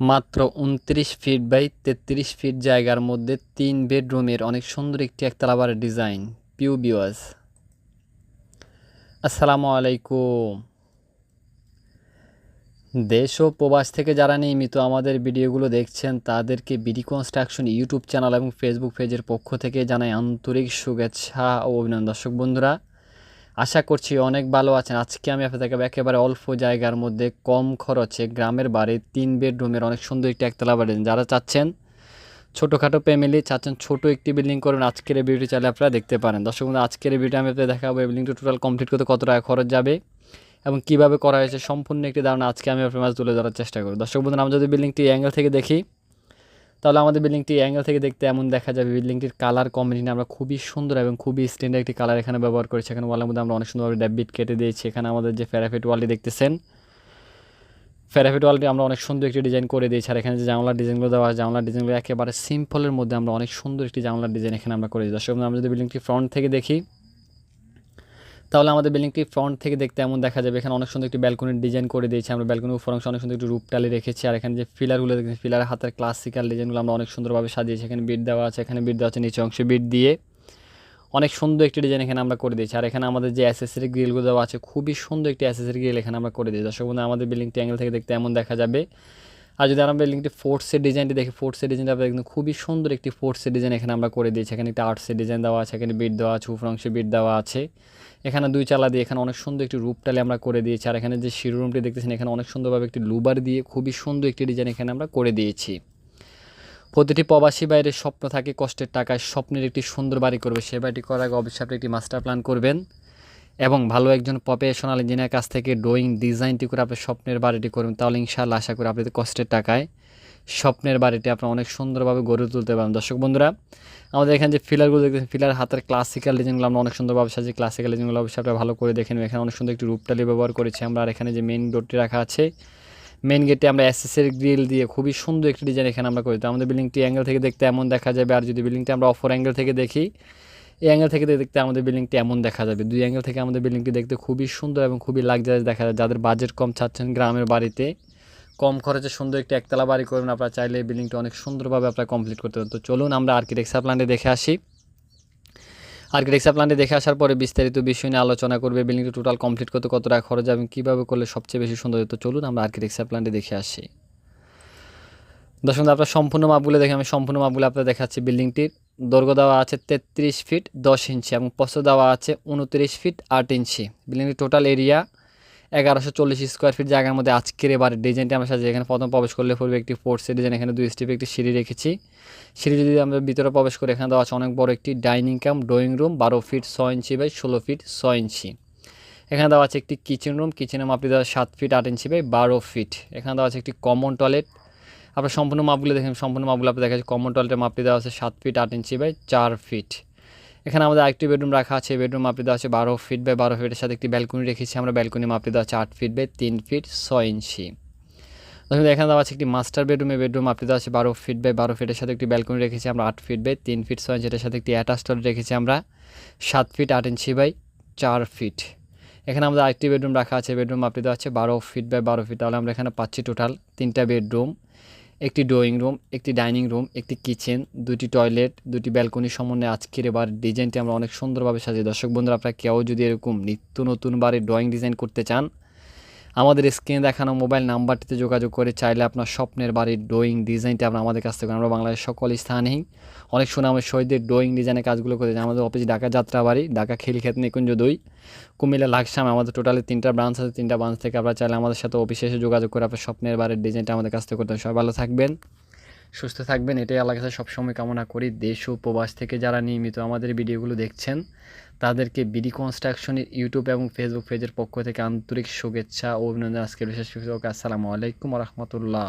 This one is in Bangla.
মাত্র উনত্রিশ ফিট বাই তেত্রিশ ফিট জায়গার মধ্যে তিন বেডরুমের অনেক সুন্দর একটি একতলা বাড়ির ডিজাইন পিউ বিওয়াজ আসসালামু আলাইকুম। দেশ ও প্রবাস থেকে যারা নিয়মিত আমাদের ভিডিওগুলো দেখছেন, তাদেরকে বিডি কনস্ট্রাকশন ইউটিউব চ্যানেল এবং ফেসবুক পেজের পক্ষ থেকে জানাই আন্তরিক শুভেচ্ছা ও অভিনন্দন। দর্শক বন্ধুরা আশা করছি অনেক ভালো আছেন। আজকে আমি আপনাদেরকে একেবারে অল্প জায়গার মধ্যে কম খরচে গ্রামের বাড়ি তিন বেডরুমের অনেক সুন্দর একটি একতলা বাড়ি। যারা চাচ্ছেন ছোটোখাটো ফ্যামিলি চাচ্ছেন ছোট একটি বিল্ডিং করুন, আজকের এই ভিডিওটি চাইলে আপনারা দেখতে পারেন। দর্শক বন্ধু আজকের এই ভিডিও আমি আপনাদের দেখাবো এই বিল্ডিংটা টোটাল কমপ্লিট করতে কত টাকা খরচ যাবে এবং কীভাবে করা হয়েছে, সম্পূর্ণ একটি ধারণা আজকে আমি আপনার মাঝে তুলে ধরার চেষ্টা করি দর্শক বন্ধু আমরা যদি বিল্ডিংটি অ্যাঙ্গেল থেকে দেখি তাহলে আমাদের বিল্ডিংটি অ্যাঙ্গেল থেকে দেখতে এমন দেখা যাবে। বিল্ডিংটির কালার কম্বিনেশন আমরা খুবই সুন্দর এবং খুবই স্ট্যান্ডার্ড একটি কালার এখানে ব্যবহার করেছি। এখানে ওয়ালের মধ্যে আমরা অনেক সুন্দরভাবে ড্যাবিট কেটে দিয়েছি। এখানে আমাদের যে ফেরাফিট ওয়ালটি দেখতেছেন ফেরাফিট ওয়ালটি আমরা অনেক সুন্দর একটি ডিজাইন করে দিয়েছি। আর এখানে যে জানলার ডিজাইনগুলো দেওয়া হয় জানলার ডিজাইনগুলো একেবারে সিম্পলের মধ্যে আমরা অনেক সুন্দর একটি জানলার ডিজাইন এখানে আমরা করে দিই দর্শক আমরা যদি বিল্ডিংটি ফ্রন্ট থেকে দেখি তাহলে আমাদের বিল্ডিংটি ফ্রন্ট থেকে দেখতে এমন দেখা যাবে। এখানে অনেক সুন্দর একটি ব্যালকনির ডিজাইন করে দিয়েছি। আমরা ব্যালকনির উপর অংশ অনেক সুন্দর একটি রূপ টালি রেখেছি। আর এখানে যে ফিলারগুলো দেখেছি ফিলারের হাতের ক্লাসিক্যাল ডিজাইনগুলো আমরা অনেক সুন্দরভাবে সাজিয়েছি। এখানে বিট দেওয়া আছে, এখানে বিট দেওয়া আছে, নিচে অংশে বিট দিয়ে। অনেক সুন্দর একটি ডিজাইন এখানে আমরা করে দিয়েছি। আর এখানে আমাদের যে অ্যাসেসরি গ্রিলগুলো দেওয়া আছে, খুবই সুন্দর একটি অ্যাসেসরি গ্রিল এখানে আমরা করে দিয়েছি। দর্শক বন্ধু আমাদের বিল্ডিংটি অ্যাঙ্গেল থেকে দেখতে এমন দেখা যাবে। আর যদি আমরা বিল্ডিংটি ফোর্টসের ডিজাইনটি দেখি ফোর্টসের ডিজাইনটা আপনাদের কিন্তু খুবই সুন্দর একটি ফোর্টসের ডিজাইন এখানে আমরা করে দিয়েছি। এখানে একটা আর্টসের ডিজাইন দেওয়া আছে, এখানে বিট দেওয়া আছে, উপর অংশে বিট দেওয়া আছে। এখানে দুই চালা দিয়ে এখানে অনেক সুন্দর একটি রূপটালে আমরা করে দিয়েছি। আর এখানে যে শিরোরুমটি দেখতেছেন, এখানে অনেক সুন্দরভাবে একটি লুবার দিয়ে খুবই সুন্দর একটি ডিজাইন এখানে আমরা করে দিয়েছি। প্রতিটি প্রবাসী বাইরের স্বপ্ন থাকে কষ্টের টাকায় স্বপ্নের একটি সুন্দর বাড়ি করবে। সে বাড়িটি করার আগে অবশ্যই আপনি একটি মাস্টার প্ল্যান করবেন। এবং ভালো একজন প্রফেশনাল ইঞ্জিনিয়ার কাছ থেকে ড্রয়িং ডিজাইনটি করে আপনি স্বপ্নের বাড়িটি করবেন, তাহলে ইনশাআল্লাহ আশা করি আপনি কষ্টের টাকায় স্বপ্নের বাড়িটি আপনার অনেক সুন্দরভাবে গড়ে তুলতে পারেন দর্শক বন্ধুরা, আমাদের এখানে যে ফিলারগুলো দেখতেছেন ফিলার হাতের ক্লাসিক্যাল ডিজাইনগুলো আমরা অনেক সুন্দরভাবে সাজি ক্লাসিক্যাল ডিজাইনগুলো অবশ্যই আপনারা ভালো করে দেখেন এখানে অনেক সুন্দর একটি রূপটালি ব্যবহার করেছি আমরা, আর এখানে যে মেইন ডোরটি রাখা আছে মেইন গেটে আমরা এসএসের গ্রিল দিয়ে খুবই সুন্দর একটি ডিজাইন এখানে আমরা করি। তো আমাদের বিল্ডিংটি অ্যাঙ্গেল থেকে দেখতে এমন দেখা যাবে, আর যদি বিল্ডিংটি আমরা অফর অ্যাঙ্গেল থেকে দেখি এই অ্যাঙ্গেল থেকে দেখতে আমাদের বিল্ডিংটি এমন দেখা যাবে। দুই অ্যাঙ্গেল থেকে আমাদের বিল্ডিংটি দেখতে খুবই সুন্দর এবং খুবই লাক্সারিয়াস দেখা যায় যাদের বাজেট কম চাচ্ছেন গ্রামের বাড়িতে, কম খরচে সুন্দর একটি একতলা বাড়ি করবেন, আপনারা চাইলে এই বিল্ডিংটা অনেক সুন্দরভাবে আপনারা কমপ্লিট করতে পারেন তো চলুন আমরা আর্কিটেকচার প্ল্যানটি দেখে আসি। আর্কিটেকচার প্ল্যানটি দেখে আসার পরে বিস্তারিত বিষয় নিয়ে আলোচনা করবে। বিল্ডিংটি টোটাল কমপ্লিট করতে কত টাকা খরচ হবে কীভাবে করলে সবচেয়ে বেশি সুন্দর হতো? চলুন আমরা আর্কিটেকচার প্ল্যানটি দেখে আসি। দর্শক আপনার সম্পূর্ণ মাপগুলো দেখে আমি সম্পূর্ণ মাপগুলো আপনার দেখাচ্ছি বিল্ডিংটির দৈর্ঘ্য দেওয়া আছে তেত্রিশ ফিট দশ ইঞ্চি এবং পশ্চ দেওয়া আছে উনত্রিশ ফিট আট ইঞ্চি। বিল্ডিংটির টোটাল এরিয়া এগারোশো চল্লিশ স্কোয়ার ফিট জায়গার মধ্যে আজকের এবারে ডিজাইনটি আমরা সাজিয়ে এখানে প্রথম প্রবেশ করলে পড়বে একটি ফোর্সের ডিজাইন এখানে দুই স্টেপে একটি সিঁড়ি রেখেছি। সিঁড়ি যদি আমরা ভিতরে প্রবেশ করি, এখানে দেওয়া আছে অনেক বড় একটি ডাইনিং কাম ড্রয়িং রুম বারো ফিট ছয় ইঞ্চি বাই ষোলো ফিট ছয় ইঞ্চি। এখানে দেওয়া আছে একটি কিচেন রুম কিচেনের মাপটি দেওয়া সাত ফিট আট ইঞ্চি বাই বারো ফিট এখানে দেওয়া আছে একটি কমন টয়লেট আপনার সম্পূর্ণ মাপগুলো দেখেন, সম্পূর্ণ মাপগুলো আপনি দেখা যাচ্ছে কমন টয়লেটের মাপটি দেওয়া আছে সাত ফিট আট ইঞ্চি বাই চার ফিট এখানে আমাদের আরেকটি বেডরুম রাখা আছে বেডরুম মাপটি দেওয়া আছে বারো ফিট বাই বারো ফিটের সাথে একটি ব্যালকনি রেখেছি আমরা। ব্যালকনি মাপটি দেওয়া আছে আট ফিট বাই তিন ফিট ছয় ইঞ্চি দেখুন, এখানে দেওয়া আছে একটি মাস্টার বেডরুমে বেডরুম মাপটি দেওয়া আছে বারো ফিট বাই বারো ফিটের সাথে একটি ব্যালকনি রেখেছি আমরা, আট ফিট বাই তিন ফিট ছয় ইঞ্চি এটার সাথে একটি অ্যাটাচ টয়লেট রেখেছি আমরা, সাত ফিট আট ইঞ্চি বাই চার ফিট এখানে আমাদের আরেকটি বেডরুম রাখা আছে বেডরুম মাপটি দেওয়া আছে বারো ফিট বাই বারো ফিট তাহলে আমরা এখানে পাচ্ছি টোটাল তিনটা বেডরুম একটি ড্রয়িং রুম, একটি ডাইনিং রুম, একটি কিচেন, দুটি টয়লেট, দুটি ব্যালকনি সমন্বয়ে আজকের এবার ডিজাইনটি আমরা অনেক সুন্দরভাবে সাজিয়ে। দর্শক বন্ধুরা, আপনারা কেউ যদি এরকম নিত্য নতুন বাড়ির ড্রয়িং ডিজাইন করতে চান আমাদের স্ক্রিনে দেখানো মোবাইল নাম্বারটিতে যোগাযোগ করে চাইলে আপনার স্বপ্নের বাড়ির ড্রয়িং ডিজাইনটি আপনার আমাদের কাছ থেকে আমরা বাংলাদেশের সকল স্থানেই অনেক সুনামের শহীদদের ড্রয়িং ডিজাইনের কাজগুলো করে আমাদের অফিস ঢাকা যাত্রাবাড়ি, ঢাকা খিলক্ষেত নিকুঞ্জ দুই কুমিল্লা লাকসাম আমাদের টোটালি তিনটা ব্রাঞ্চ আছে, তিনটা ব্রাঞ্চ থেকে আপনারা চাইলে আমাদের সাথে অফিসে এসে যোগাযোগ করে আপনার স্বপ্নের বাড়ির ডিজাইনটা আমাদের কাছ থেকে করতে। সবাই ভালো থাকবেন। সুস্থ থাকবেন, এটাই আল্লাহ কাছে সবসময় কামনা করি। দেশ ও প্রবাস থেকে যারা নিয়মিত আমাদের ভিডিওগুলো দেখছেন, তাদেরকে বিডি কনস্ট্রাকশনের ইউটিউব এবং ফেসবুক পেজের পক্ষ থেকে আন্তরিক শুভেচ্ছা ও অভিনন্দন। আজকের বিশেষ আসসালামু আলাইকুম রহমতুল্লাহ।